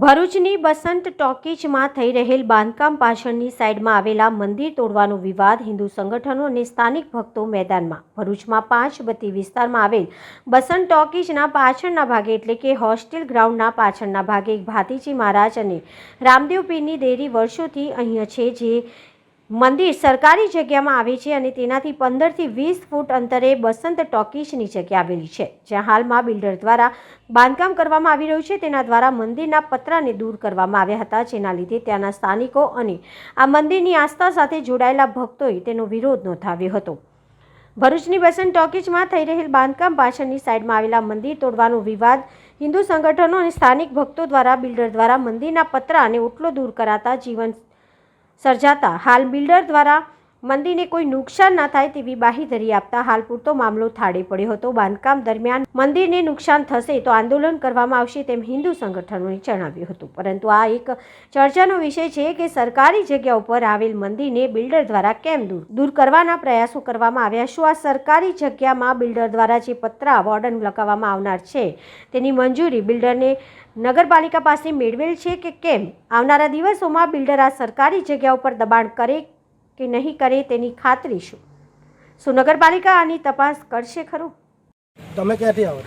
ભરૂચની બસંત ટોકીજમાં થઈ રહેલ બાંધકામ પાછળની સાઈડમાં આવેલા મંદિર તોડવાનો વિવાદ હિન્દુ સંગઠનો અને સ્થાનિક ભક્તો મેદાનમાં. ભરૂચમાં પાંચ બત્તી વિસ્તારમાં આવેલ બસંત ટોકીજના પાછળના ભાગે એટલે કે હોસ્ટેલ ગ્રાઉન્ડના પાછળના ભાગે એક ભાતીજી મહારાજ અને રામદેવ પીરની દેરી વર્ષોથી અહીંયા છે, જે મંદિર સરકારી જગ્યામાં આવે છે અને તેનાથી પંદરથી વીસ ફૂટ અંતરે બસંત ટોકીશની જગ્યા આવેલી છે, જ્યાં હાલમાં બિલ્ડર દ્વારા બાંધકામ કરવામાં આવી રહ્યું છે. તેના દ્વારા મંદિરના પતરાને દૂર કરવામાં આવ્યા હતા, જેના લીધે ત્યાંના સ્થાનિકો અને આ મંદિરની આસ્થા સાથે જોડાયેલા ભક્તોએ તેનો વિરોધ નોંધાવ્યો હતો. ભરૂચની બસંત ટોકીજમાં થઈ રહેલ બાંધકામ પાછળની સાઈડમાં આવેલા મંદિર તોડવાનો વિવાદ હિન્દુ સંગઠનો અને સ્થાનિક ભક્તો દ્વારા બિલ્ડર દ્વારા મંદિરના પતરા અને દૂર કરાતા જીવન સર્જાતા. હાલ બિલ્ડર દ્વારા મંદિરને કોઈ નુકસાન ના થાય તેવી બાહીધરી આપતા હાલ પૂરતો મામલો થાળે પડ્યો હતો. બાંધકામ દરમિયાન મંદિરને નુકસાન થશે તો આંદોલન કરવામાં આવશે તેમ હિન્દુ સંગઠનોએ જણાવ્યું હતું. પરંતુ આ એક ચર્ચાનો વિષય છે કે સરકારી જગ્યા ઉપર આવેલ મંદિરને બિલ્ડર દ્વારા કેમ દૂર? દૂર કરવાના પ્રયાસો કરવામાં આવ્યા. શું આ સરકારી જગ્યામાં બિલ્ડર દ્વારા જે પત્રા વોર્ડન લગાવવામાં આવનાર છે તેની મંજૂરી બિલ્ડરને નગરપાલિકા પાસે મેળવેલ છે કે કેમ? આવનારા દિવસોમાં બિલ્ડર આ સરકારી જગ્યા ઉપર દબાણ કરે કે નહીં કરે તેની ખાતરી શું? શું નગરપાલિકા આની તપાસ કરશે ખરું? તમે ક્યાંથી આવો?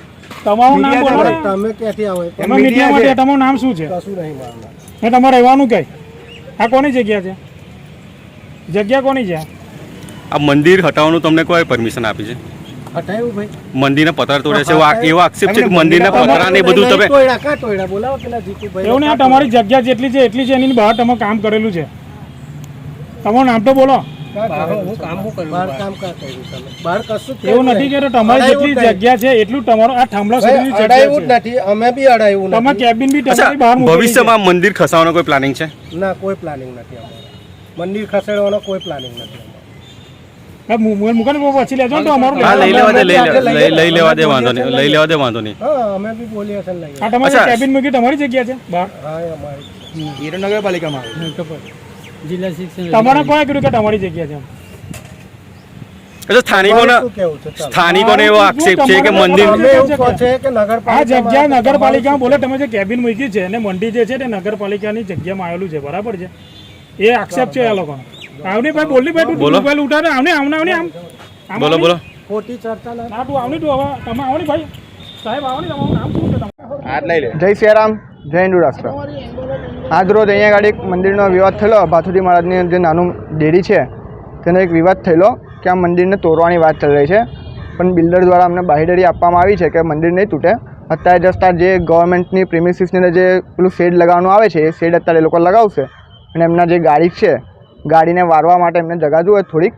તમારું નામ બોલો ને. તમે ક્યાંથી આવો? તમે મીડિયા માટે તમારું નામ શું છે? કશું નહીં મારનાર ને તમારે રહેવાનું કઈ આ કોની જગ્યા છે? જગ્યા કોની છે? આ મંદિર હટાવવાનું તમને કોઈ પરમિશન આપી છે? હટાયું ભાઈ. મંદિરના પતરા તોડે છે એવો આ- એવો આક્ષેપ છે કે મંદિરના પતરા ને એ બધું તમે તોડ્યા કાં તોડ્યા? બોલાવો પેલા જીતુભાઈ એવું નહીં આ તમારી જગ્યા જેટલી છે એટલી છે એની બહાર તમે કામ કરેલું છે. તમારું નામ તો બોલો. હું કામ બહાર કામ કાં કર્યું તમે? બહાર કશું જ એવું નથી કે તમારી જેટલી જગ્યા છે એટલું તમારું આ થાંભલા સુધીની જગ્યા અડાયું જ છે નથી અમે બી અડાયું તમારા કેબિન બી તમારી બહાર ભવિષ્યમાં મંદિર ખસાવવાનો કોઈ પ્લાનિંગ છે? ના કોઈ પ્લાનિંગ નથી અમારે. મંદિર ખસેડવાનો કોઈ પ્લાનિંગ નથી અમારે. હા, મુ- મુ- મૂકો ને બહુ પછી લેજો તો અમારું લઈ લેવા દે લઈ લેવા લઈએ. લઈ લેવા દે વાંધો નહીં લઈ લેવા દે વાંધો નહીં. અમે બી બોલીએ છે ને તમારી કેબિન મૂકી તમારી જગ્યા છે બહાર? હા અમારી. તમારે કોણે કર્યું શિક્ષણ તમારે કોણે કીધું તમારું છે સ્થાનિકોને એવો આક્ષેપ છે કે મંદિર આ જગ્યા નગરપાલિકા બોલે તમે જે કેબિન મૂકી છે અને મંડી જે છે તે નગરપાલિકાની જગ્યામાં આવેલું છે બરાબર છે? એ આક્ષેપ છે આ લોકોનો. આવની ભાઈ બોલી ભાઈ તું બોલો. મોબાઈલ ઉઠાડે આવને આવને આવને આમ બોલો બોલો. ખોટી ચર્ચા ના ના તું આવની તું હવે. તમે આવની ભાઈ. સાહેબ આવની તમારું નામ શું છે તમારું? જય સિયારામ જય હિન્દુ રાષ્ટ્ર. આજ રોજ અહીંયા આગળ એક મંદિરનો વિવાદ થયેલો. ભાથુજી મહારાજની જે નાનું ડેરી છે, તેનો એક વિવાદ થયેલો કે આ મંદિરને તોડવાની વાત ચાલી રહી છે. પણ બિલ્ડર દ્વારા અમને બાહેડરી આપવામાં આવી છે કે મંદિર નહીં તૂટે. અત્યારે જસ્ટ જે ગવર્મેન્ટની પ્રિમિસિસની જે પેલું શેડ લગાવવાનું આવે છે, એ શેડ અત્યારે એ લોકો લગાવશે. અને એમના જે ગાડી છે, ગાડીને વારવા માટે એમને જગા જોઈએ થોડીક.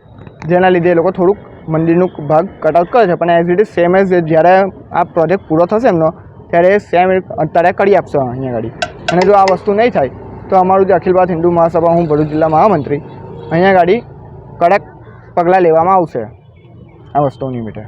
જેના લીધે એ લોકો થોડુંક મંદિરનું ભાગ કટઆઉટ કરે છે. પણ as it is same as જ્યારે આ પ્રોજેક્ટ પૂરો થશે એમનો ત્યારે સેમ અત્યારે કરી આપશો અહીંયા આગળ અને જો આ વસ્તુ નહીં થાય, તો અમારું જે અખિલ ભારત હિન્દુ મહાસભા, હું ભરૂચ જિલ્લા મહામંત્રી, અહીંયા આગળ કડક પગલાં લેવામાં આવશે આ વસ્તુની મીટે.